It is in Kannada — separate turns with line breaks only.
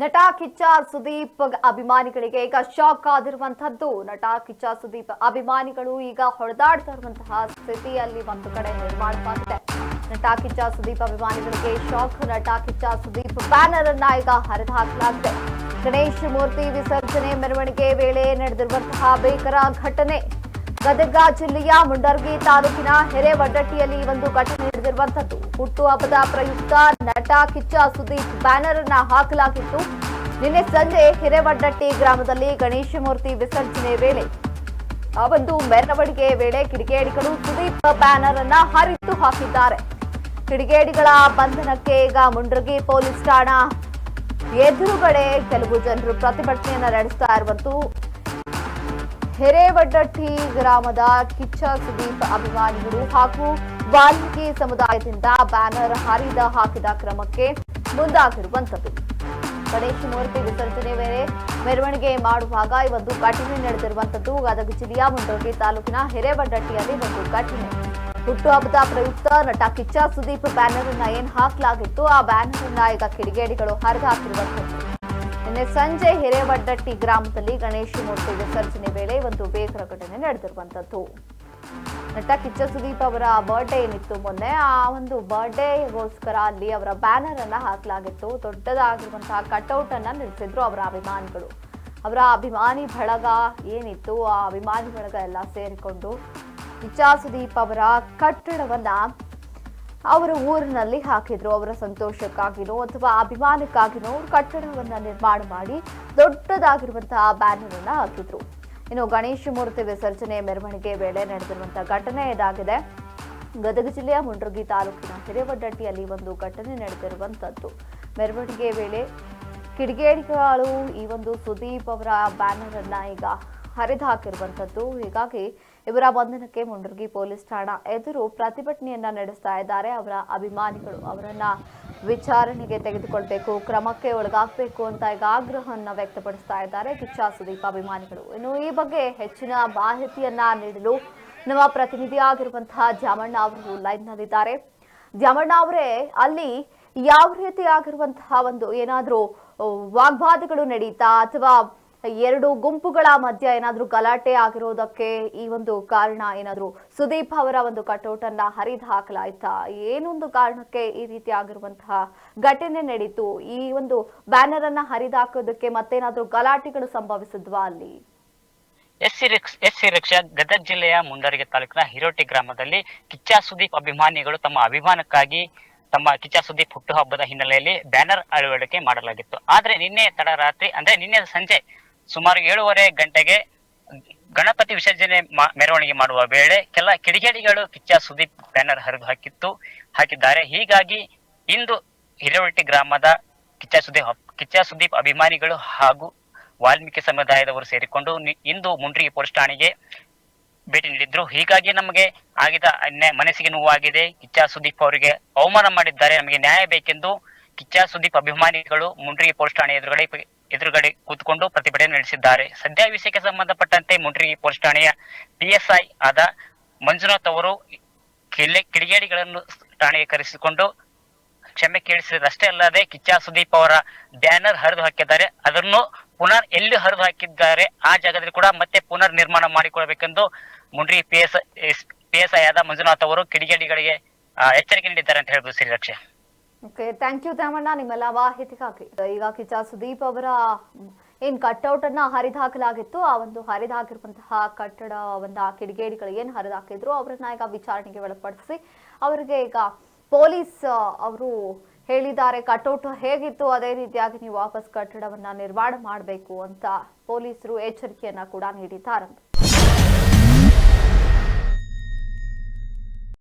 ನಟ ಕಿಚ್ಚ ಸುದೀಪ್ ಅಭಿಮಾನಿಗಳಿಗೆ ಈಗ ಶಾಕ್ ಆಗಿರುವಂತಹದ್ದು ನಟ ಕಿಚ್ಚ ಸುದೀಪ್ ಅಭಿಮಾನಿಗಳು ಈಗ ಹೊಡೆದಾಡ್ತಾ ಇರುವಂತಹ ಸ್ಥಿತಿಯಲ್ಲಿ ಒಂದು ಕಡೆ ನಿರ್ಮಾಣವಾಗಿದೆ ನಟ ಕಿಚ್ಚ ಸುದೀಪ್ ಅಭಿಮಾನಿಗಳಿಗೆ ಶಾಕ್ ನಟ ಕಿಚ್ಚ ಸುದೀಪ್ ಬ್ಯಾನರ್ ಅನ್ನ ಈಗ ಹರಿದುಹಾಕಲಾಗಿದೆ ಗಣೇಶ ಮೂರ್ತಿ ವಿಸರ್ಜನೆ ಮೆರವಣಿಗೆ ವೇಳೆ ನಡೆದಿರುವಂತಹ ಭೀಕರ ಘಟನೆ. ಗದಗ ಜಿಲ್ಲೆಯ ಮುಂಡರ್ಗಿ ತಾಲೂಕಿನ ಹಿರೇವಡ್ಡಟ್ಟಿಯಲ್ಲಿ ಒಂದು ಘಟನೆ ನಡೆದಿರುವಂತದ್ದು ಹುಟ್ಟುಹಬ್ಬದ ಪ್ರಯುಕ್ತ ನಟ ಕಿಚ್ಚ ಸುದೀಪ್ ಬ್ಯಾನರ್ ಅನ್ನ ಹಾಕಲಾಗಿತ್ತು. ನಿನ್ನೆ ಸಂಜೆ ಹಿರೇವಡ್ಡಟ್ಟಿ ಗ್ರಾಮದಲ್ಲಿ ಗಣೇಶ ಮೂರ್ತಿ ವಿಸರ್ಜನೆ ವೇಳೆ ಆ ಒಂದು ಮೆರವಣಿಗೆ ವೇಳೆ ಕಿಡಿಗೇಡಿಗಳು ಸುದೀಪ್ ಬ್ಯಾನರ್ ಅನ್ನ ಹರಿದು ಹಾಕಿದ್ದಾರೆ. ಕಿಡಿಗೇಡಿಗಳ ಬಂಧನಕ್ಕೆ ಈಗ ಮುಂಡ್ರಗಿ ಪೊಲೀಸ್ ಠಾಣಾ ಎದುರುಗಡೆ ಕೆಲವು ಜನರು ಪ್ರತಿಭಟನೆಯನ್ನ ನಡೆಸ್ತಾ ಇರುವಂತೂ ಹಿರೇವಡ್ಡಟ್ಟಿ ಗ್ರಾಮದ ಕಿಚ್ಚ ಸುದೀಪ್ ಅಭಿಮಾನಿಗಳು ಹಾಗೂ ವಾಲ್ಮೀಕಿ ಸಮುದಾಯದಿಂದ ಬ್ಯಾನರ್ ಹರಿದ ಹಾಕಿದ ಕ್ರಮಕ್ಕೆ ಮುಂದಾಗಿರುವಂತದ್ದು ಗಣೇಶ ಮೂರ್ತಿ ವಿಸರ್ಜನೆ ವೇಳೆ ಮೆರವಣಿಗೆ ಮಾಡುವಾಗ ಈ ಒಂದು ಘಟನೆ ನಡೆದಿರುವಂತದ್ದು ಗದಗ ಜಿಲ್ಲೆಯ ಮುಂಡೋಗಿ ತಾಲೂಕಿನ ಹಿರೇವಡ್ಡಟ್ಟಿಯಲ್ಲಿ ಒಂದು ಘಟನೆ ಹುಟ್ಟುಹಬ್ಬದ ಪ್ರಯುಕ್ತ ನಟ ಕಿಚ್ಚ ಸುದೀಪ್ ಬ್ಯಾನರ್ ಅನ್ನ ಏನ್ ಹಾಕಲಾಗಿತ್ತು. ಆ ಬ್ಯಾನರ್ ಅನ್ನ ಈಗ ಕಿಡಿಗೇಡಿಗಳು ಹರಿದು ಹಾಕಿರುವಂತದ್ದು ನಿನ್ನೆ ಸಂಜೆ ಹಿರೇವಡ್ಡಟ್ಟಿ ಗ್ರಾಮದಲ್ಲಿ ಗಣೇಶ ಮೂರ್ತಿ ವಿಸರ್ಜನೆ ವೇಳೆ ಒಂದು ಬೇಕರ ಘಟನೆ ನಡೆದಿರುವಂತದ್ದು ನಟ ಕಿಚ್ಚ ಸುದೀಪ್ ಅವರ ಬರ್ಡೇ ಏನಿತ್ತು ಮೊನ್ನೆ. ಆ ಒಂದು ಬರ್ಡೇಗೋಸ್ಕರ ಅಲ್ಲಿ ಅವರ ಬ್ಯಾನರ್ ಅನ್ನ ಹಾಕಲಾಗಿತ್ತು. ದೊಡ್ಡದಾಗಿರುವಂತಹ ಕಟ್ಔಟ್ ಅನ್ನ ನಿಲ್ಲಿಸಿದ್ರು ಅವರ ಅಭಿಮಾನಿಗಳು. ಅವರ ಅಭಿಮಾನಿ ಬಳಗ ಏನಿತ್ತು, ಆ ಅಭಿಮಾನಿ ಬಳಗ ಎಲ್ಲ ಸೇರಿಕೊಂಡು ಕಿಚ್ಚ ಸುದೀಪ್ ಅವರ ಕಟ್ಟಡವನ್ನ ಅವರ ಊರಿನಲ್ಲಿ ಹಾಕಿದ್ರು, ಅವರ ಸಂತೋಷಕ್ಕಾಗಿನೋ ಅಥವಾ ಅಭಿಮಾನಕ್ಕಾಗಿನೋ ಕಟ್ಟಡವನ್ನ ನಿರ್ಮಾಣ ಮಾಡಿ ದೊಡ್ಡದಾಗಿರುವಂತಹ ಬ್ಯಾನರ್ ಅನ್ನ ಹಾಕಿದ್ರು. ಇನ್ನು ಗಣೇಶ ಮೂರ್ತಿ ವಿಸರ್ಜನೆ ಮೆರವಣಿಗೆ ವೇಳೆ ನಡೆದಿರುವಂತಹ ಘಟನೆ ಇದಾಗಿದೆ. ಗದಗ ಜಿಲ್ಲೆಯ ಮುಂಡ್ರಗಿ ತಾಲೂಕಿನ ಹಿರೇವಡ್ಡಟ್ಟಿಯಲ್ಲಿ ಒಂದು ಘಟನೆ ನಡೆದಿರುವಂತದ್ದು. ಮೆರವಣಿಗೆ ವೇಳೆ ಕಿಡಿಗೇಡಿಗಳು ಈ ಒಂದು ಸುದೀಪ್ ಅವರ ಬ್ಯಾನರ್ ಅನ್ನ ಈಗ ಹರಿದು ಹಾಕಿರುವಂತದ್ದು ಹೀಗಾಗಿ ಇವರ ಬಂಧನಕ್ಕೆ ಮುಂಡರ್ಗಿ ಪೊಲೀಸ್ ಠಾಣಾ ಎದುರು ಪ್ರತಿಭಟನೆಯನ್ನ ನಡೆಸ್ತಾ ಇದ್ದಾರೆ. ಅವರ ಅಭಿಮಾನಿಗಳು ಅವರನ್ನ ವಿಚಾರಣೆಗೆ ತೆಗೆದುಕೊಳ್ಬೇಕು, ಕ್ರಮಕ್ಕೆ ಒಳಗಾಗಬೇಕು ಅಂತ ಈಗ ಆಗ್ರಹವನ್ನ ವ್ಯಕ್ತಪಡಿಸ್ತಾ ಇದ್ದಾರೆ ಕಿಚ್ಚಾ ಸುದೀಪ ಅಭಿಮಾನಿಗಳು. ಇನ್ನು ಈ ಬಗ್ಗೆ ಹೆಚ್ಚಿನ ಮಾಹಿತಿಯನ್ನ ನೀಡಲು ನಮ್ಮ ಪ್ರತಿನಿಧಿಯಾಗಿರುವಂತಹ ಜಾಮಣ್ಣ ಅವರು ಲೈನ್ನಲ್ಲಿದ್ದಾರೆ. ಜಾಮಣ್ಣ ಅವರೇ, ಅಲ್ಲಿ ಯಾವ ರೀತಿ ಆಗಿರುವಂತಹ ಒಂದು ಏನಾದರೂ, ವಾಗ್ವಾದಗಳು ನಡೀತಾ ಅಥವಾ ಎರಡು ಗುಂಪುಗಳ ಮಧ್ಯ ಏನಾದರೂ ಗಲಾಟೆ ಆಗಿರೋದಕ್ಕೆ ಈ ಒಂದು ಕಾರಣ ಏನಾದ್ರೂ ಸುದೀಪ್ ಅವರ ಒಂದು ಕಟೌಟನ್ನ ಹರಿದು ಹಾಕಲಾಯ್ತಾ? ಏನೊಂದು ಕಾರಣಕ್ಕೆ ಈ ರೀತಿ ಆಗಿರುವಂತಹ ಘಟನೆ ನಡೀತು? ಈ ಒಂದು ಬ್ಯಾನರ್ ಅನ್ನ ಹರಿದು ಹಾಕೋದಕ್ಕೆ ಮತ್ತೇನಾದ್ರೂ ಗಲಾಟೆಗಳು ಸಂಭವಿಸಿದ್ವಾ ಅಲ್ಲಿ?
S C S C rickshaw Gadag ಜಿಲ್ಲೆಯ ಮುಂಡರಗಿ ತಾಲೂಕಿನ ಹಿರೋಟಿ ಗ್ರಾಮದಲ್ಲಿ ಕಿಚ್ಚ ಸುದೀಪ್ ಅಭಿಮಾನಿಗಳು ತಮ್ಮ ಅಭಿಮಾನಕ್ಕಾಗಿ ತಮ್ಮ ಕಿಚ್ಚ ಸುದೀಪ್ ಹುಟ್ಟುಹಬ್ಬದ ಹಿನ್ನೆಲೆಯಲ್ಲಿ ಬ್ಯಾನರ್ ಅಳವಡಿಕೆ ಮಾಡಲಾಗಿತ್ತು. ಆದ್ರೆ ನಿನ್ನೆ ತಡರಾತ್ರಿ, ಅಂದ್ರೆ ನಿನ್ನೆ ಸಂಜೆ ಸುಮಾರು ಏಳುವರೆ ಗಂಟೆಗೆ ಗಣಪತಿ ವಿಸರ್ಜನೆ ಮೆರವಣಿಗೆ ಮಾಡುವ ವೇಳೆ ಕೆಲ ಕಿಡಿಗೇಡಿಗಳು ಕಿಚ್ಚ ಸುದೀಪ್ ಬ್ಯಾನರ್ ಹರಿದು ಹಾಕಿತ್ತು, ಹಾಕಿದ್ದಾರೆ. ಹೀಗಾಗಿ ಇಂದು ಹಿರೇವಟ್ಟಿ ಗ್ರಾಮದ ಕಿಚ್ಚ ಸುದೀಪ್ ಕಿಚ್ಚ ಸುದೀಪ್ ಅಭಿಮಾನಿಗಳು ಹಾಗೂ ವಾಲ್ಮೀಕಿ ಸಮುದಾಯದವರು ಸೇರಿಕೊಂಡು ಇಂದು ಮುಂಡ್ರಿಗೆ ಪೊಲೀಸ್ ಠಾಣೆಗೆ ಭೇಟಿ ನೀಡಿದ್ರು. ಹೀಗಾಗಿ ನಮಗೆ ಆಗಿದ ಮನಸ್ಸಿಗೆ ನೋವಾಗಿದೆ. ಕಿಚ್ಚ ಸುದೀಪ್ ಅವರಿಗೆ ಅವಮಾನ ಮಾಡಿದ್ದಾರೆ. ನಮಗೆ ನ್ಯಾಯ ಬೇಕೆಂದು ಕಿಚ್ಚ ಸುದೀಪ್ ಅಭಿಮಾನಿಗಳು ಮುಂಡ್ರಿ ಪೊಲೀಸ್ ಠಾಣೆ ಎದುರುಗಡೆ ಎದುರುಗಡೆ ಕೂತ್ಕೊಂಡು ಪ್ರತಿಭಟನೆ ನಡೆಸಿದ್ದಾರೆ. ಸದ್ಯ ವಿಷಯಕ್ಕೆ ಸಂಬಂಧಪಟ್ಟಂತೆ ಮುಂಡ್ರಿ ಪೊಲೀಸ್ ಠಾಣೆಯ ಪಿಎಸ್ಐ ಆದ ಮಂಜುನಾಥ್ ಅವರು ಕಿಡಿಗೇಡಿಗಳನ್ನು ಠಾಣೆಗೆ ಕರೆಸಿಕೊಂಡು ಕ್ಷಮೆ ಕೇಳಿಸಿದಷ್ಟೇ ಅಲ್ಲದೆ ಕಿಚ್ಚ ಸುದೀಪ್ ಅವರ ಬ್ಯಾನರ್ ಹರಿದು ಹಾಕಿದ್ದಾರೆ. ಅದನ್ನು ಪುನರ್ ಎಲ್ಲಿ ಹರಿದು ಹಾಕಿದ್ದಾರೆ ಆ ಜಾಗದಲ್ಲಿ ಕೂಡ ಮತ್ತೆ ಪುನರ್ ನಿರ್ಮಾಣ ಮಾಡಿಕೊಳ್ಬೇಕೆಂದು ಮುಂಡ್ರಿ ಪಿ ಎಸ್ ಪಿ ಐ ಆದ ಮಂಜುನಾಥ್ ಅವರು ಕಿಡಿಗೇಡಿಗಳಿಗೆ ಎಚ್ಚರಿಕೆ ನೀಡಿದ್ದಾರೆ ಅಂತ ಹೇಳ್ಬೋದು ಶ್ರೀರಕ್ಷೆ
ಓಕೆ ಥ್ಯಾಂಕ್ ಯು ತ್ಯಾಮಣ್ಣ ನಿಮ್ಮೆಲ್ಲ ಮಾಹಿತಿಗಾಗಿ ಈಗ ಕಿಚ್ಚ ಸುದೀಪ್ ಅವರ ಏನ್ ಕಟ್ಔಟ್ ಅನ್ನ ಹರಿದಾಕಲಾಗಿತ್ತು. ಆ ಒಂದು ಹರಿದಾಗಿರುವಂತಹ ಕಟ್ಟಡ, ಒಂದು ಆ ಕಿಡಿಗೇಡಿಗಳು ಏನ್ ಹರಿದಾಕಿದ್ರು, ಅವರನ್ನ ಈಗ ವಿಚಾರಣೆಗೆ ಒಳಪಡಿಸಿ ಅವರಿಗೆ ಈಗ ಪೊಲೀಸ್ ಅವರು ಹೇಳಿದ್ದಾರೆ. ಕಟ್ಔಟ್ ಹೇಗಿತ್ತು? ಅದೇ ರೀತಿಯಾಗಿ ನೀವು ವಾಪಸ್ ಕಟ್ಟಡವನ್ನ ನಿರ್ಮಾಣ ಮಾಡಬೇಕು ಅಂತ ಪೊಲೀಸರು ಎಚ್ಚರಿಕೆಯನ್ನ ಕೂಡ ನೀಡಿದ್ದಾರೆ